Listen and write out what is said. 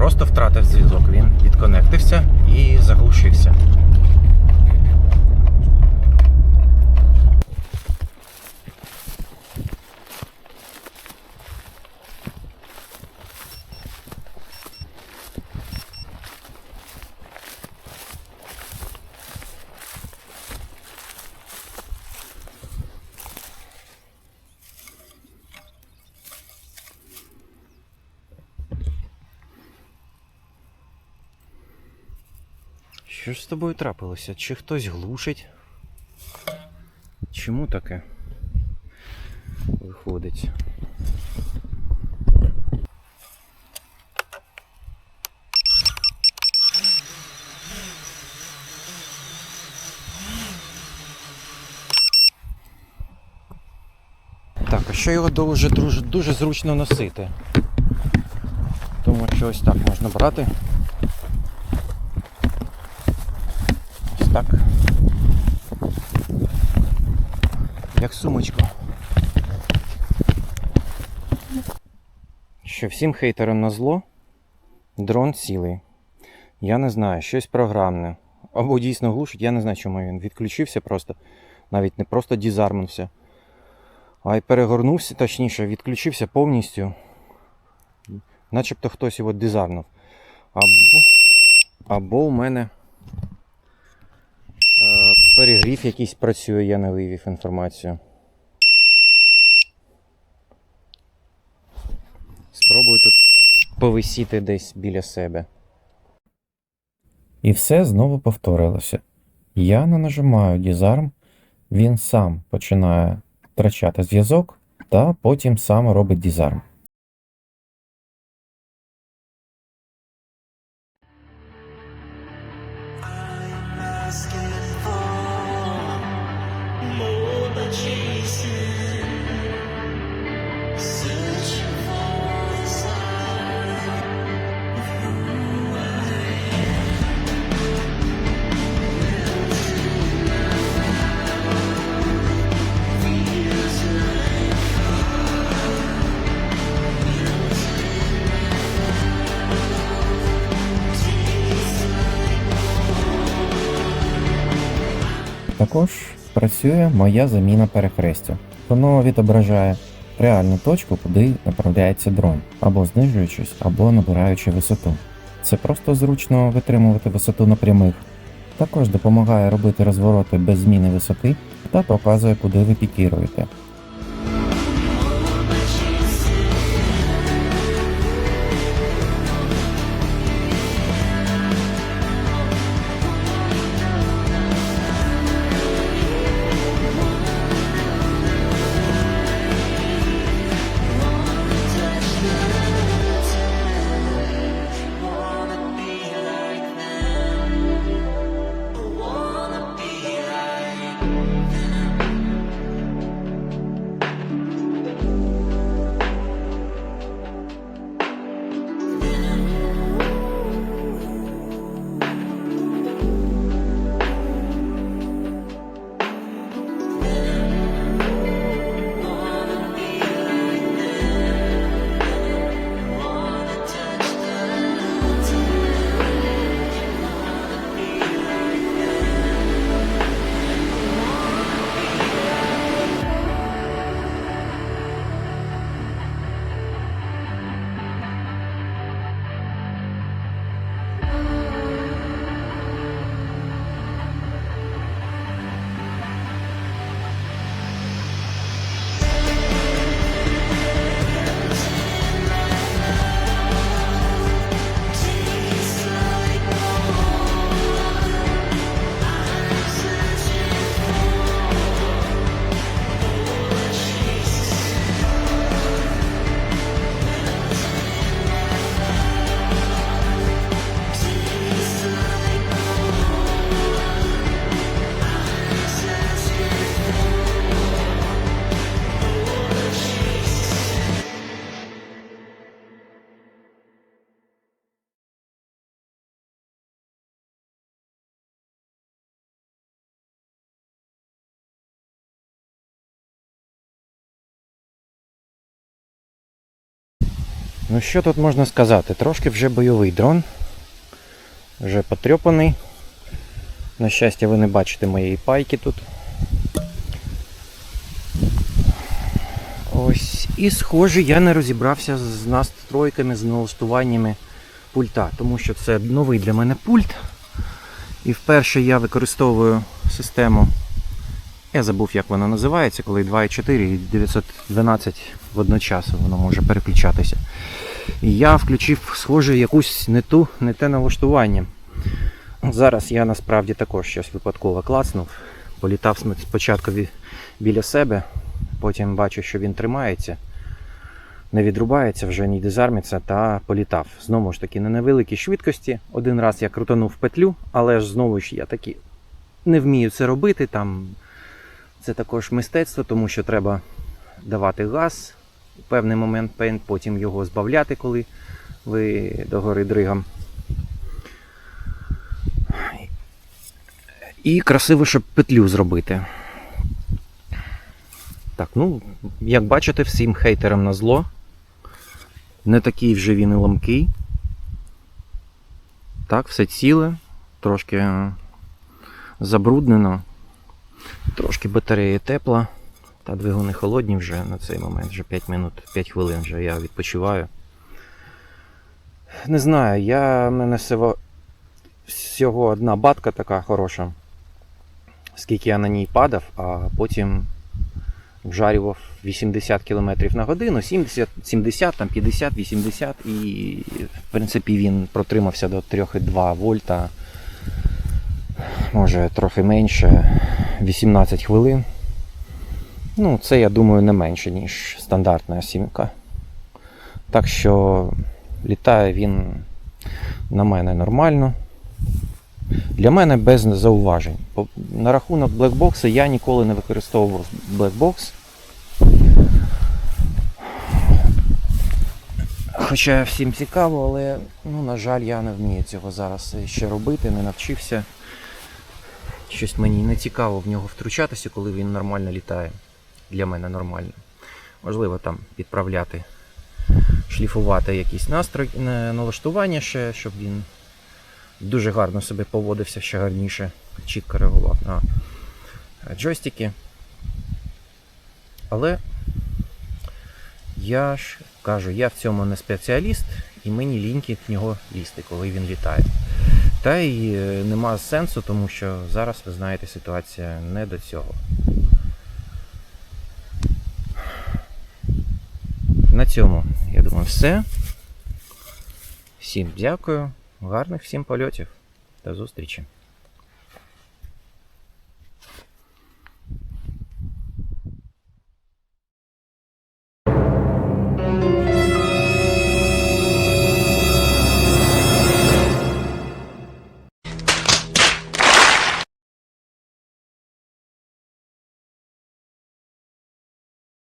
просто втратив зв'язок. Він відконектився і заглушився. Що ж з тобою трапилося? Чи хтось глушить? Чому таке виходить? Так, а що його дуже, дуже, дуже зручно носити? Тому що ось так можна брати. Так. Як сумочку. Що всім хейтерам на зло, дрон цілий. Я не знаю, щось програмне. Або дійсно глушить, я не знаю, чому він відключився просто. Навіть не просто дізармнувся, а й перегорнувся, точніше, відключився повністю. Начебто хтось його дизарнув. Або, або у мене Перегрів якийсь працює, я не вивів інформацію. Спробую тут повисіти десь біля себе. І все знову повторилося. Я не нажимаю дізарм, він сам починає втрачати зв'язок, та потім сам робить дізарм. asking Tacos. Працює моя заміна перехрестя. Воно відображає реальну точку, куди направляється дрон, або знижуючись, або набираючи висоту. Це просто зручно витримувати висоту на прямих. Також допомагає робити розвороти без зміни висоти та показує, куди ви пікіруєте. Ну що тут можна сказати? Трошки вже бойовий дрон. Вже потрьопаний. На щастя, ви не бачите моєї пайки тут. Ось. І схоже, я не розібрався з настройками, з налаштуваннями пульта, тому що це новий для мене пульт. І вперше я використовую систему. Я забув, як вона називається, коли 2.4 і 912 водночас воно може переключатися. І я включив, схоже, якусь не ту, не те налаштування. Зараз я насправді також щось випадково клацнув. Політав спочатку біля себе, потім бачу, що він тримається, не відрубається, вже не дизармиться та політав. Знову ж таки, на невеликій швидкості. Один раз я крутанув петлю, але ж знову ж я таки не вмію це робити. Там це також мистецтво, тому що треба давати газ певний момент, пен- потім його збавляти, коли ви догори дригом. І красиво, щоб петлю зробити. Так, ну, як бачите, всім хейтерам на зло. Не такий вже він і ламкий. Так, все ціле, трошки забруднено, трошки батарея тепла, та двигуни холодні вже на цей момент, вже 5 минут, 5 хвилин вже я відпочиваю. Не знаю, я в мене всього, всього одна батка така хороша. Скільки я на ній падав, а потім вжарював 80 км на годину, 70, 70 там 50, 80 і в принципі він протримався до 3,2 вольта, може трохи менше, 18 хвилин. Ну, це я думаю не менше, ніж стандартна сімка. Так що літає він на мене нормально. Для мене без зауважень. На рахунок блекбокса я ніколи не використовував блекбокс. Хоча всім цікаво, але ну, на жаль, я не вмію цього зараз ще робити, не навчився. Щось мені не цікаво в нього втручатися, коли він нормально літає. Для мене нормально. Можливо, там підправляти, шліфувати якісь настрой, е, налаштування ще, щоб він дуже гарно себе поводився ще гарніше, чітко реагував на джойстики. Але я ж кажу, я в цьому не спеціаліст, і мені ліньки в нього лізти, коли він літає. Та й е, нема сенсу, тому що зараз, ви знаєте, ситуація не до цього. Цьому, я думаю, все. Всім дякую. Гарних всім польотів. До зустрічі.